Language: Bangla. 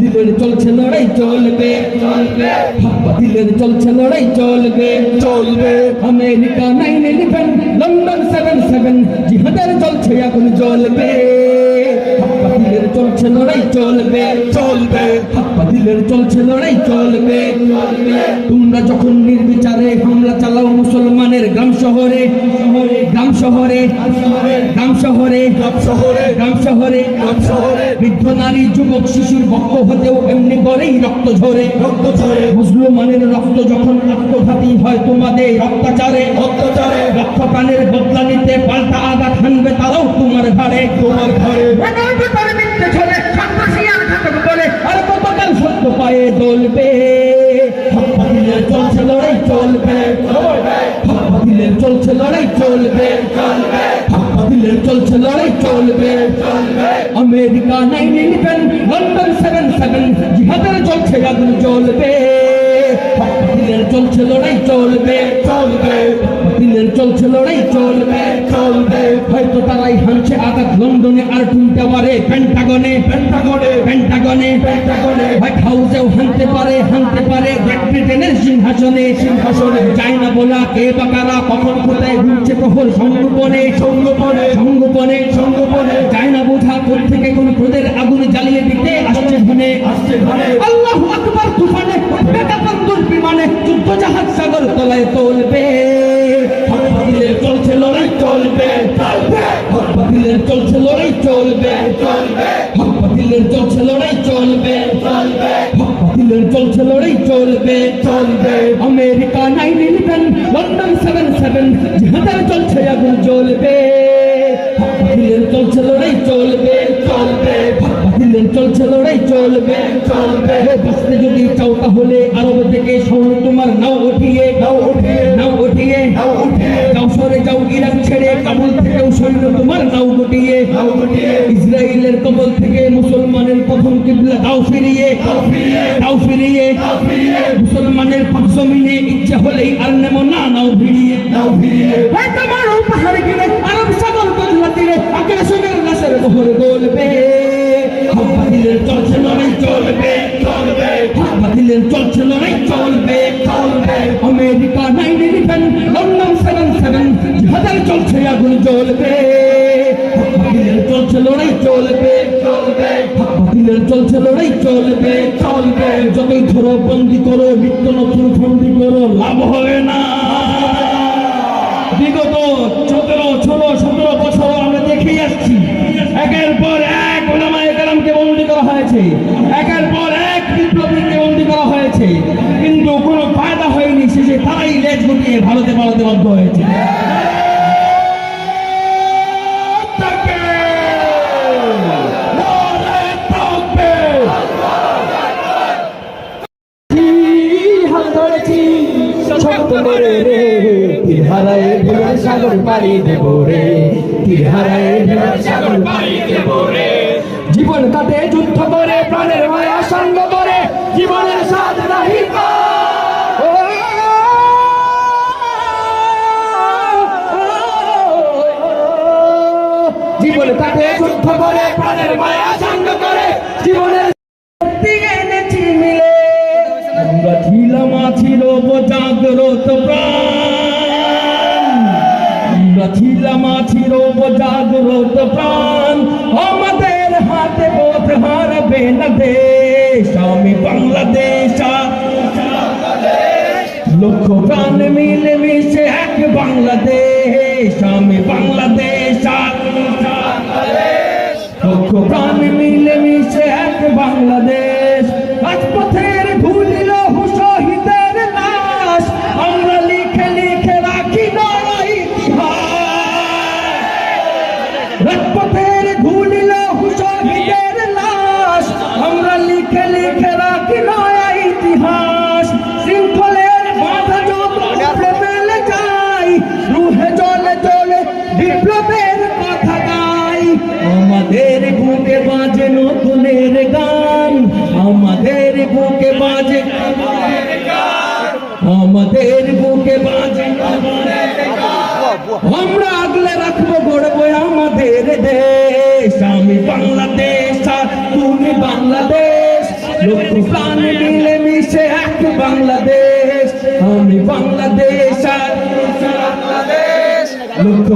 দিলের চলছে লড়াই চলবে। চলবে দিলের চলছে লড়াই চলবে। চলবে। America nine eleven London seven seven জিহাদের চলছে জ্বলবে। হাপ্পা দিলের চলছে লড়াই চলবে। চলবে। দিলের চলছে লড়াই চলবে। চলবে তোমরা যখন নির্বিচারে হামলা চালাও মুসলমানের গ্রাম শহরে শহরে গ্রাম শহরে গ্রাম শহরে গ্রাম শহরে গ্রাম শহরে। বৃদ্ধ নারী যুবক শিশুর বক্ষ হতেও এমনি করেই রক্ত ঝরে। রক্ত ঝরে। মুসলমানের রক্ত যখন আত্মঘাতী হয় তোমাদের অত্যাচারে অত্যাচারে। রক্ত প্রাণের বদলা নিতে পাল্টা আঘাত হানবে তারাও তোমার ঘাড়ে। তোমার ঘরে বলে আর কতকাল সত্য পায়ে দলবে চলছে, লড়াই চলবে। দিলের চলছে, লড়াই চলবে। America nine eleven London seven seven জিহাদের চলছে আগুন চলবে দিলের চলছে, লড়াই চলবে চলবে। চলছে লড়াই চলবে চলবে। হয়তো তারাই হানছে আঘাত লন্ডনে আর টুনতে পারে পেন্টাগনে পেন্টাগনে পেন্টাগনে। পেন্টাগনে। হোয়াইট হাউসেও হানতে পারে হানতে পারে। গ্রেট ব্রিটেনের সিংহাসনে সিংহাসনে। যায় না বলা কে বা কারা কখন কোথায় ঘুরছে প্রহর সংগোপনে সংগোপনে। সংগোপনে। সংগোপনে। যায় না বোঝা কোথ থেকে কোন ক্রোধের আগুন জ্বালিয়ে দিতে আসছে ধনে আসছে ধনে আল্লাহু আকবার তুফানে বেটা বিমানে যুদ্ধ জাহাজ সাগর তলায় তোলবে। দিলের চলছে লড়াই চলবে। চলবে চলছে লড়াই চলবে। চলবে চলছে লড়াই চলবে। চলবে America nine eleven London seven seven জিহাদের চলছে আগুন দিলের চলছে লড়াই চলবে। চলবে চলছে লড়াই চলবে। চলবে বাঁচতে যদি চাও তাহলে আরব থেকে স্বর্ণ তোমার নাও উঠিয়ে নাও উঠিয়ে। নাও উঠিয়ে। নাও উঠিয়ে। সরে যাও ছেড়ে কাবুল থেকেও সৈন্য তোমার নাও গুটিয়ে। ইসরায়েলের কবল থেকে মুসলমানের প্রথম কিবলা দাও ফিরিয়ে। দাও ফিরিয়ে। মুসলমানের জমিনে ইচ্ছা হলেই আর নেমো না, নাও ভিড়িয়ে নাও ভিড়িয়ে হয়তো মারো পাহাড় গিরে আরব সাগর বদলা তীরে আগ্রাসনের লাশের বহর গলবে। দিলের চলছে লড়াই চলবে। চলবে দিলের চলছে লড়াই চলবে। চলছে আগুন জ্বলবে। চলছে লড়াই চলবে। চলবে চলছে লড়াই চলবে। চলবে। যতই ধরো, বন্দি করো, নিত্য নতুন বন্দি করো, লাভ হবে না। বিগত সতেরো, ষোলো, সতেরো বছর আমরা দেখেই আসছি। একের পর এক ওলামায়ে কেরামকে বন্দী করা হয়েছে। একের পর এক বিপ্লবীকে বন্দী করা হয়েছে। কিন্তু কোনো ফায়দা হয়নি, শেষে তারাই লেজ গুটিয়ে ভারতে পালাতে বাধ্য হয়েছে। তীর হারায় ভেবের সাগর পাড়ি দেব রে? তীর হারায় ভেবের সাগর পাড়ি দেব রে? জীবন কাটে যুদ্ধ করে প্রাণের মায়া সঙ্গ করে জীবনের স্বাদ নাহি জীবন কাটে যুদ্ধ করে প্রাণের মায়া সঙ্গ করে জীবনের আমরা ছিলাম ছিল জাগ্রত প্রাণ। আমরা ছিলাম ছিল জাগ্রত প্রাণ। আমাদের হাতে বোধ হারবে না দেশ, আমি বাংলাদেশ। লক্ষ প্রাণ মিলে মিশে এক বাংলাদেশ, আমি বাংলাদেশ। লক্ষ প্রাণ মিলে মিশে এক বাংলাদেশ। ভুলিল আমরা আগলে রাখব গড়বো আমাদের দেশ। আমি বাংলাদেশ আর তুমি বাংলাদেশ। প্রাণ মিলে মিশে এক বাংলাদেশ। আমি বাংলাদেশ বাংলাদেশ। লোক